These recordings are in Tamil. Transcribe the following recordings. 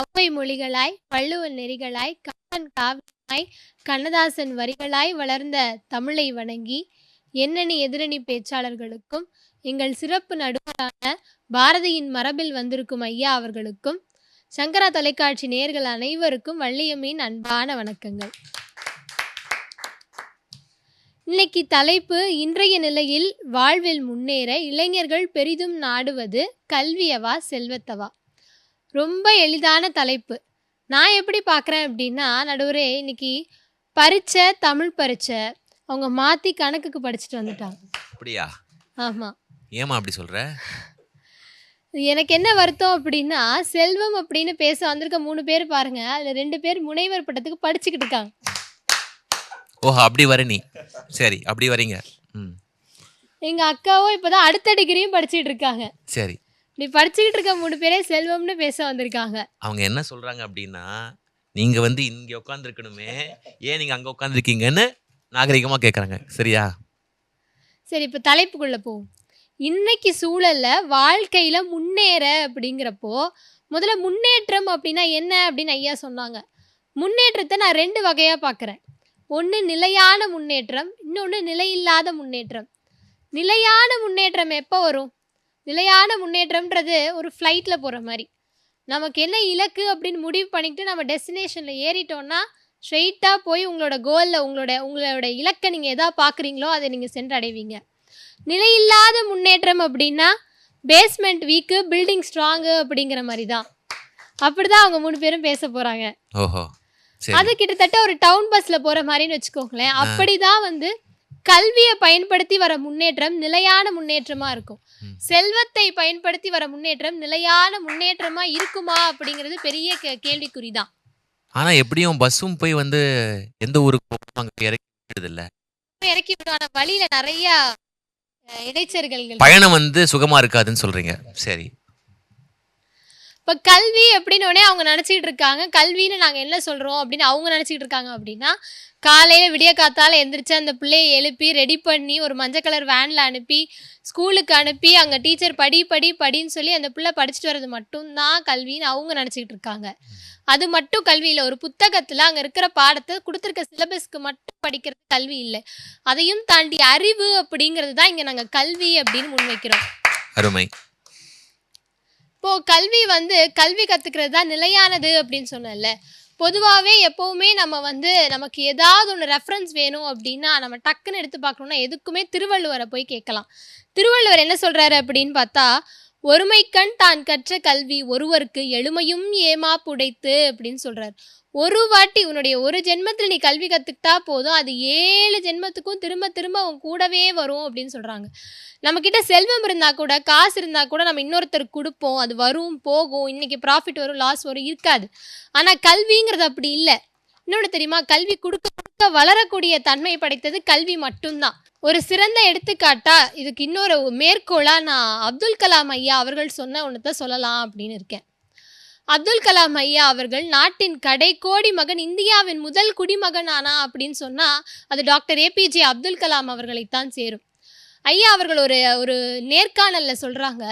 ஔவை மொழிகளாய் வள்ளுவ நெறிகளாய் கண்ணன் காவியமாய் கண்ணதாசன் வரிகளாய் வளர்ந்த தமிழை வணங்கி என்னணி எதிரணி பேச்சாளர்களுக்கும் எங்கள் சிறப்பு நடுவரான பாரதியின் மரபில் வந்திருக்கும் ஐயா அவர்களுக்கும் சங்கரா தொலைக்காட்சி நேயர்கள் அனைவருக்கும் வள்ளியம்மின் அன்பான வணக்கங்கள். இன்னைக்கு தலைப்பு இன்றைய நிலையில் வாழ்வில் முன்னேற இளைஞர்கள் பெரிதும் நாடுவது கல்வியவா செல்வத்தவா? ரொம்ப எளிதான தலைப்பு. நான் எப்படி பார்க்குறேன் அப்படின்னா நடுவரே இன்னைக்கு பரீட்சை தமிழ் பரீட்சை அவங்க மாற்றி கணக்குக்கு படிச்சுட்டு வந்துட்டாங்க. அப்படியா? ஆமாம் ஏமா அப்படி சொல்ற? எனக்கு என்ன வருத்தம் அப்படின்னா செல்வம் அப்படின்னு பேச வந்திருக்க மூணு பேர் பாருங்க அதில் ரெண்டு பேர் முனைவர் பட்டத்துக்கு படிச்சுக்கிட்டு இருக்காங்க. ஓஹோ அப்படி வர நீ. சரி அப்படி வரீங்க. ம். எங்கள் அக்காவும் இப்போதான் அடுத்த டிகிரியும் படிச்சுட்டு இருக்காங்க. சரி. இப்படி படிச்சுக்கிட்டு இருக்க மூணு பேரே செல்வம்னு பேச வந்திருக்காங்க. அவங்க என்ன சொல்றாங்க அப்படின்னா நீங்க வந்து இங்க உட்காந்துருக்கணுமே ஏன் நீங்க அங்க உட்காந்துருக்கீங்கன்னு நாகரிகமா கேக்குறாங்க. சரியா? சரி இப்போ தலைப்புக்குள்ளே போவோம். இன்னைக்கு சூழலில் வாழ்க்கையில் முன்னேற அப்படிங்கிறப்போ முதல்ல முன்னேற்றம் அப்படின்னா என்ன அப்படின்னு ஐயா சொன்னாங்க. முன்னேற்றத்தை நான் ரெண்டு வகையாக பார்க்குறேன் ஒன்று நிலையான முன்னேற்றம் இன்னொன்று நிலையில்லாத முன்னேற்றம். நிலையான முன்னேற்றம் எப்போ வரும்? நிலையான முன்னேற்றம்ன்றது ஒரு ஃப்ளைட்டில் போகிற மாதிரி. நமக்கு என்ன இலக்கு அப்படின்னு முடிவு பண்ணிக்கிட்டு நம்ம டெஸ்டினேஷனில் ஏறிட்டோம்னா ஸ்ட்ரெயிட்டாக போய் உங்களோட கோலில் உங்களோட உங்களோட இலக்கை நீங்கள் எதா பார்க்குறீங்களோ அதை நீங்கள் சென்றடைவீங்க. நிலையில்லாத முன்னேற்றம் அப்படின்னா பேஸ்மெண்ட் வீக்கு பில்டிங் ஸ்ட்ராங்கு அப்படிங்கிற மாதிரி தான். அப்படி தான் அவங்க மூணு பேரும் பேச போகிறாங்க ஓஹோ அது கிட்டத்தட்ட ஒரு டவுன் பஸ்ஸில் போகிற மாதிரின்னு வச்சுக்கோங்களேன். அப்படி தான் வந்து கல்வியை பயன்படுத்தி வர முன்னேற்றம் நிலையான முன்னேற்றமாக இருக்கும். செல்வத்தை பயன்படுத்தி வர முன்னேற்றம் நிலையான முன்னேற்றமாக இருக்குமா அப்படிங்கிறது பெரிய கேள்விக்குறி தான் ஆனா எப்படியும் பஸ்ஸும் போய் வந்து எந்த ஊருக்கு அங்க இறக்கி விடுறது இல்ல இறக்கி விடுவான வழியில நிறைய அஹ், இடைச்சல்கள் பயணம் வந்து சுகமா இருக்காதுன்னு சொல்றீங்க. சரி. இப்போ கல்வி அப்படின்னு உடனே அவங்க நினச்சிக்கிட்டு இருக்காங்க. கல்வின்னு நாங்கள் என்ன சொல்கிறோம் அப்படின்னு அவங்க நினச்சிக்கிட்டு இருக்காங்க அப்படின்னா காலையில் விடிய காத்தால் எந்திரிச்சு அந்த பிள்ளையை எழுப்பி ரெடி பண்ணி ஒரு மஞ்சள் கலர் வேனில் அனுப்பி ஸ்கூலுக்கு அனுப்பி அங்கே டீச்சர் படி படி படின்னு சொல்லி அந்த பிள்ளை படிச்சுட்டு வர்றது மட்டும்தான் கல்வின்னு அவங்க நினச்சிக்கிட்டு இருக்காங்க. அது மட்டும் கல்வி இல்லை. ஒரு புத்தகத்தில் அங்கே இருக்கிற பாடத்தை கொடுத்துருக்க சிலபஸ்க்கு மட்டும் படிக்கிறது கல்வி இல்லை. அதையும் தாண்டி அறிவு அப்படிங்கிறது தான் இங்கே நாங்கள் கல்வி அப்படின்னு முன்வைக்கிறோம். அருமை. இப்போ கல்வி வந்து கல்வி கத்துக்கிறது தான் நிலையானது அப்படின்னு சொன்னேன்ல. பொதுவாகவே எப்போவுமே நம்ம வந்து நமக்கு ஏதாவது ஒன்று ரெஃபரன்ஸ் வேணும் அப்படின்னா நம்ம டக்குன்னு எடுத்து பார்க்கணும்னா எதுக்குமே திருவள்ளுவரை போய் கேட்கலாம். திருவள்ளுவர் என்ன சொல்றாரு அப்படின்னு பார்த்தா ஒருமைக்கண் தான் கற்ற கல்வி ஒருவருக்கு எளிமையும் ஏமா புடைத்து அப்படின்னு சொல்கிறார் ஒரு வாட்டி உன்னுடைய ஒரு ஜென்மத்தில் நீ கல்வி கற்றுக்கிட்டா போதும் அது ஏழு ஜென்மத்துக்கும் திரும்ப திரும்ப அவன் கூடவே வரும் அப்படின்னு சொல்கிறாங்க நம்மக்கிட்ட செல்வம் இருந்தால் கூட காசு இருந்தால் கூட நம்ம இன்னொருத்தருக்கு கொடுப்போம் அது வரும் போகும் இன்னைக்கு ப்ராஃபிட் வரும் லாஸ் வரும் இருக்காது. ஆனால் கல்விங்கிறது அப்படி இல்லை. இன்னொன்று தெரியுமா? கல்வி கொடுக்க கொடுக்க வளரக்கூடிய தன்மை படைத்தது கல்வி மட்டும்தான். ஒரு சிறந்த எடுத்துக்காட்டா இதுக்கு இன்னொரு மேற்கோளாக நான் அப்துல் கலாம் ஐயா அவர்கள் சொன்ன ஒன்றத்தை சொல்லலாம் அப்படின்னு இருக்கேன். அப்துல் கலாம் ஐயா அவர்கள் நாட்டின் கடைக்கோடி மகன் இந்தியாவின் முதல் குடிமகனானா அப்படின்னு சொன்னால் அது டாக்டர் ஏபிஜே அப்துல் கலாம் அவர்களைத்தான் சேரும். ஐயா அவர்கள் ஒரு ஒரு நேர்காணலில் சொல்கிறாங்க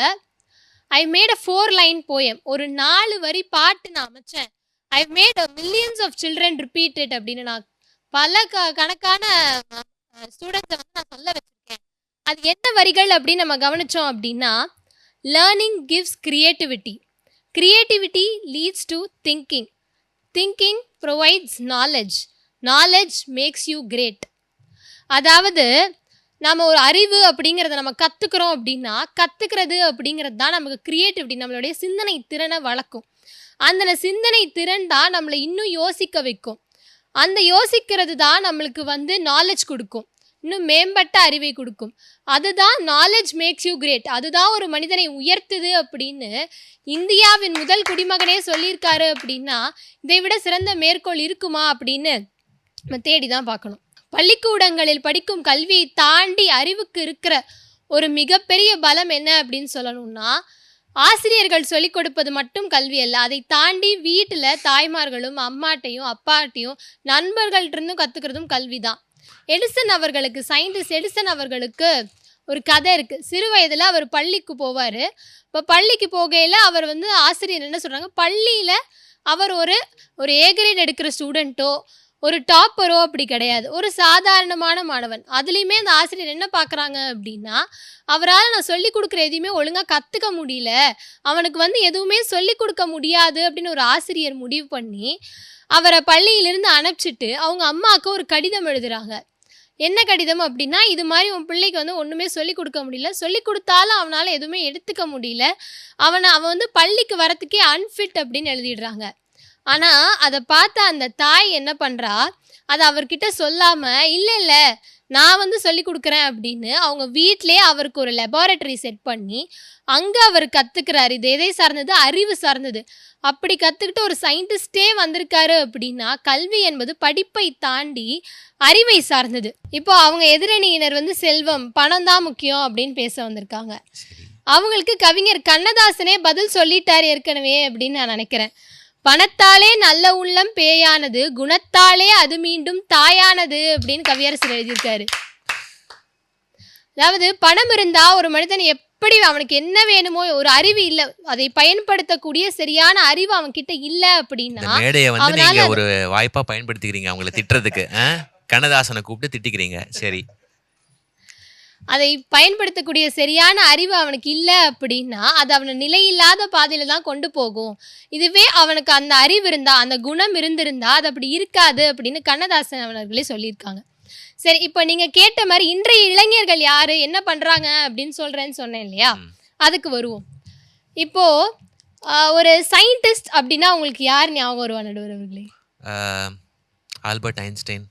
I made a four line poem ஒரு நாலு வரி பாட்டு நான் அமைச்சேன். I made millions of children repeat it அப்படின்னு நான் பல க கணக்கான ஸ்டூடெண்ட்ஸை வந்து நான் சொல்ல வச்சுருக்கேன். அது என்ன வரிகள் அப்படின்னு நம்ம கவனித்தோம் அப்படின்னா learning gives creativity creativity leads to thinking thinking provides knowledge knowledge makes you great அதாவது நம்ம ஒரு அறிவு அப்படிங்கிறத நம்ம கற்றுக்குறோம் அப்படின்னா கற்றுக்கிறது அப்படிங்கிறது தான் நமக்கு க்ரியேட்டிவிட்டி நம்மளுடைய சிந்தனை திறனை வளர்க்கும். அந்த சிந்தனை திறன் தான் நம்மளை இன்னும் யோசிக்க வைக்கும். அந்த யோசிக்கிறது தான் நம்மளுக்கு வந்து நாலேஜ் கொடுக்கும். இன்னும் மேம்பட்ட அறிவை கொடுக்கும். அதுதான் நாலேஜ் மேக்ஸ் யூ கிரேட் அதுதான் ஒரு மனிதனை உயர்த்துது அப்படின்னு இந்தியாவின் முதல் குடிமகனே சொல்லியிருக்காரு அப்படின்னா இதை விட சிறந்த மேற்கோள் இருக்குமா அப்படின்னு நம்ம தேடி தான் பார்க்கணும். பள்ளிக்கூடங்களில் படிக்கும் கல்வியை தாண்டி அறிவுக்கு இருக்கிற ஒரு மிகப்பெரிய பலம் என்ன அப்படின்னு சொல்லணும்னா ஆசிரியர்கள் சொல்லிக் கொடுப்பது மட்டும் கல்வி அல்ல. அதை தாண்டி வீட்டில் தாய்மார்களும் அம்மாட்டையும் அப்பாட்டையும் நண்பர்கள்ட்டிருந்தும் கற்றுக்கிறதும் கல்வி தான் எடிசன் அவர்களுக்கு சயின்டிஸ்ட் எடிசன் அவர்களுக்கு ஒரு கதை இருக்குது சிறு வயதில் அவர் பள்ளிக்கு போவார். இப்போ பள்ளிக்கு போகையில் அவர் வந்து ஆசிரியர் என்ன சொல்கிறாங்க பள்ளியில் அவர் ஒரு ஒரு ஏ கிரேட் எடுக்கிற ஸ்டூடெண்ட்டோ ஒரு டாப்பரோ அப்படி கிடையாது. ஒரு சாதாரணமான மாணவன். அதுலேயுமே அந்த ஆசிரியர் என்ன பார்க்குறாங்க அப்படின்னா அவரால் நான் சொல்லி கொடுக்குற எதையுமே ஒழுங்காக கற்றுக்க முடியல. அவனுக்கு வந்து எதுவுமே சொல்லி கொடுக்க முடியாது அப்படின்னு ஒரு ஆசிரியர் முடிவு பண்ணி அவரை பள்ளியிலிருந்து அனுப்பிச்சிட்டு அவங்க அம்மாவுக்கு ஒரு கடிதம் எழுதுறாங்க. என்ன கடிதம் அப்படின்னா இது மாதிரி உன் பிள்ளைக்கு வந்து ஒன்றுமே சொல்லிக் கொடுக்க முடியல. சொல்லி கொடுத்தாலும் அவனால் எதுவுமே எடுத்துக்க முடியல. அவனை அவன் வந்து பள்ளிக்கு வரத்துக்கே அன்ஃபிட் அப்படின்னு எழுதிடுறாங்க. ஆனால் அதை பார்த்த அந்த தாய் என்ன பண்ணுறா அதை அவர்கிட்ட சொல்லாமல் இல்லை இல்லை நான் வந்து சொல்லி கொடுக்குறேன் அப்படின்னு அவங்க வீட்டிலே அவருக்கு ஒரு லெபார்ட்டரி செட் பண்ணி அங்கே அவர் கற்றுக்கிறாரு இது எதை சார்ந்தது? அறிவு சார்ந்தது. அப்படி கற்றுக்கிட்டு ஒரு சயின்டிஸ்டே வந்திருக்காரு அப்படின்னா கல்வி என்பது படிப்பை தாண்டி அறிவை சார்ந்தது. இப்போ அவங்க எதிரணியினர் வந்து செல்வம் பணம் தான் முக்கியம் அப்படின்னு பேச வந்திருக்காங்க. அவங்களுக்கு கவிஞர் கண்ணதாசனே பதில் சொல்லிட்டார் ஏற்கனவே அப்படின்னு நான் நினைக்கிறேன். பணத்தாலே நல்ல உள்ளம் பேயானது குணத்தாலே அது மீண்டும் தாயானது அப்படின்னு கவியரசர் எழுதியிருக்காரு அதாவது பணம் இருந்தா ஒரு மனிதன் எப்படி அவனுக்கு என்ன வேணுமோ ஒரு அறிவு இல்லை அதை பயன்படுத்தக்கூடிய சரியான அறிவு அவன் கிட்ட இல்லை அப்படின்னா மேடையை வந்து நீங்க ஒரு வாய்ப்பா பயன்படுத்திக்கிறீங்க அவங்கள திட்டுறதுக்கு? கண்ணதாசனை கூப்பிட்டு திட்டிக்கிறீங்க சரி அதை பயன்படுத்தக்கூடிய சரியான அறிவு அவனுக்கு இல்லை அப்படின்னா அது அவனை நிலையில்லாத பாதையில தான் கொண்டு போகும். இதுவே அவனுக்கு அந்த அறிவு இருந்தா அந்த குணம் இருந்திருந்தா அது அப்படி இருக்காது அப்படின்னு கண்ணதாசன் அவர்களே சொல்லியிருக்காங்க. சரி இப்போ நீங்க கேட்ட மாதிரி இன்றைய இளைஞர்கள் யாரு என்ன பண்றாங்க அப்படின்னு சொல்றேன்னு சொன்னேன் இல்லையா. அதுக்கு வருவோம். இப்போ ஆஹ், ஒரு சயின்டிஸ்ட் அப்படின்னா உங்களுக்கு யார் ஞாபகம் வருவா நடுவர் அவர்களே? Albert Einstein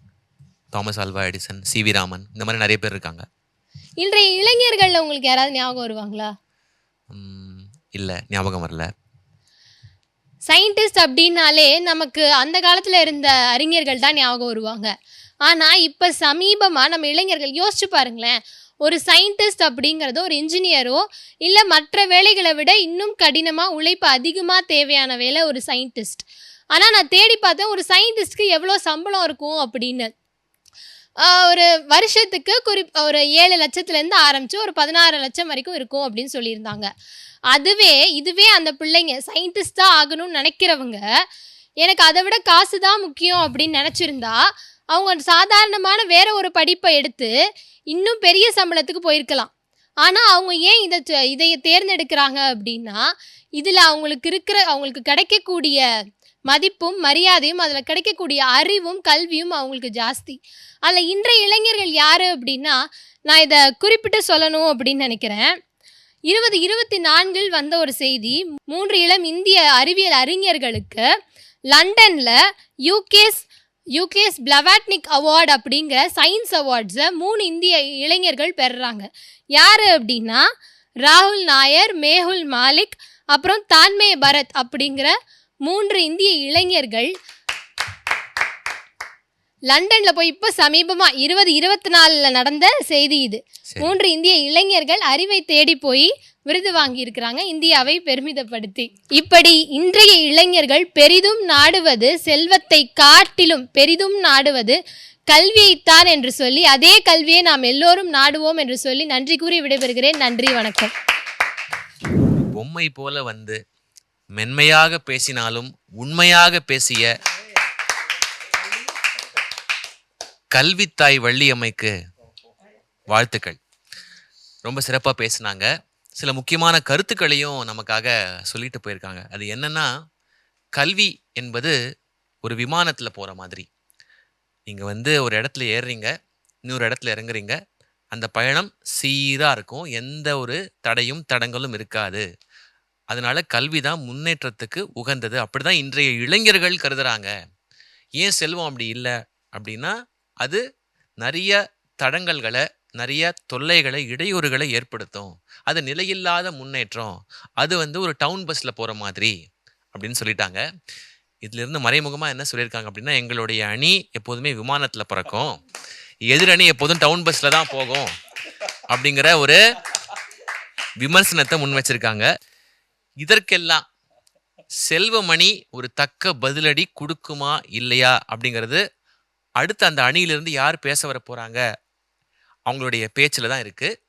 Thomas Alva Edison C V Raman இந்த மாதிரி நிறைய பேர் இருக்காங்க. இன்றைய இளைஞர்கள்ல உங்களுக்கு யாராவது ஞாபகம் வருவாங்களா? இல்ல. ஞாபகம் வரல. சயின்டிஸ்ட் அப்படின்னாலே நமக்கு அந்த காலத்தில் இருந்த அறிஞர்கள் தான் ஞாபகம் வருவாங்க. ஆனால் இப்போ சமீபமாக நம்ம இளைஞர்கள் யோசிச்சு பாருங்களேன். ஒரு சயின்டிஸ்ட் அப்படிங்கிறது ஒரு இன்ஜினியரோ இல்லை மற்ற வேலைகளை விட இன்னும் கடினமாக உழைப்பு அதிகமாக தேவையான வேலை ஒரு சயின்டிஸ்ட் ஆனால் நான் தேடி பார்த்தேன் ஒரு சயின்டிஸ்ட்க்கு எவ்வளோ சம்பளம் இருக்கும் அப்படின்னு. ஒரு வருஷத்துக்கு குறி ஒரு ஏழு லட்சத்துலேருந்து ஆரம்பித்து ஒரு பதினாறு லட்சம் வரைக்கும் இருக்கும் அப்படின்னு சொல்லியிருந்தாங்க. அதுவே இதுவே அந்த பிள்ளைங்க சயின்டிஸ்டாக ஆகணும்னு நினைக்கிறவங்க எனக்கு அதை விட காசு தான் முக்கியம் அப்படின்னு நினச்சிருந்தா அவங்க சாதாரணமான வேற ஒரு படிப்பை எடுத்து இன்னும் பெரிய சம்பளத்துக்கு போயிருக்கலாம். ஆனால் அவங்க ஏன் இதை த- இதை தேர்ந்தெடுக்கிறாங்க அப்படின்னா இதில் அவங்களுக்கு இருக்கிற அவங்களுக்கு கிடைக்கக்கூடிய மதிப்பும் மரியாதையும் அதில் கிடைக்கக்கூடிய அறிவும் கல்வியும் அவங்களுக்கு ஜாஸ்தி. அதில் இன்றைய இளைஞர்கள் யார் அப்படின்னா நான் இதை குறிப்பிட்டு சொல்லணும் அப்படின்னு நினைக்கிறேன். இருபது இருபத்தி நான்கில் வந்த ஒரு செய்தி மூன்று இளம் இந்திய அறிவியல் அறிஞர்களுக்கு லண்டனில் யூகேஸ் யூகேஸ் பிளவாட்னிக் அவார்டு அப்படிங்கிற சயின்ஸ் அவார்ட்ஸை மூணு இந்திய இளைஞர்கள் பெறுறாங்க. யார் அப்படின்னா ராகுல் நாயர் மேகுல் மாலிக் அப்புறம் தான்மே பரத் அப்படிங்கிற மூன்று இந்திய இளைஞர்கள் லண்டன்ல போய் இப்போ சமீபமா இருபது இருபத்தி நாலுல நடந்த செய்தி இது. மூன்று இந்திய இளைஞர்கள் அறிவை தேடி போய் விருது வாங்கி இருக்கிறாங்க இந்தியாவை பெருமிதப்படுத்தி. இப்படி இன்றைய இளைஞர்கள் பெரிதும் நாடுவது செல்வத்தை காட்டிலும் பெரிதும் நாடுவது கல்வியைத்தான் என்று சொல்லி அதே கல்வியை நாம் எல்லோரும் நாடுவோம் என்று சொல்லி நன்றி கூறி விடைபெறுகிறேன். நன்றி வணக்கம். பொம்மை போல வந்து மென்மையாக பேசினாலும் உண்மையாக பேசிய கல்வித்தாய் வள்ளியம்மைக்கு வாழ்த்துக்கள். ரொம்ப சிறப்பாக பேசினாங்க. சில முக்கியமான கருத்துக்களையும் நமக்காக சொல்லிட்டு போயிருக்காங்க. அது என்னன்னா கல்வி என்பது ஒரு விமானத்தில் போகிற மாதிரி. நீங்கள் வந்து ஒரு இடத்துல ஏறுறீங்க இன்னொரு இடத்துல இறங்குறீங்க. அந்த பயணம் சீராக இருக்கும். எந்த ஒரு தடையும் தடங்களும் இருக்காது. அதனால கல்வி தான் முன்னேற்றத்துக்கு உகந்தது. அப்படிதான் இன்றைய இளைஞர்கள் கருதுகிறாங்க ஏன் செல்வம் அப்படி இல்லை? அப்படின்னா அது நிறைய தடங்கல்களை நிறைய தொல்லைகளை இடையூறுகளை ஏற்படுத்தும். அது நிலையில்லாத முன்னேற்றம். அது வந்து ஒரு டவுன் பஸ்ஸில் போகிற மாதிரி அப்படின்னு சொல்லிட்டாங்க. இதிலிருந்து மறைமுகமாக என்ன சொல்லியிருக்காங்க அப்படின்னா எங்களுடைய அணி எப்போதுமே விமானத்தில் பறக்கும். எதிரணி எப்போதும் டவுன் பஸ்ஸில் தான் போகும். அப்படிங்கிற ஒரு விமர்சனத்தை முன் வச்சிருக்காங்க. இதற்கெல்லாம் செல்வமணி ஒரு தக்க பதிலடி கொடுக்குமா இல்லையா அப்படிங்கிறது அடுத்து அந்த அணியிலிருந்து யார் பேச வர போகிறாங்க அவங்களுடைய பேச்சில் தான் இருக்குது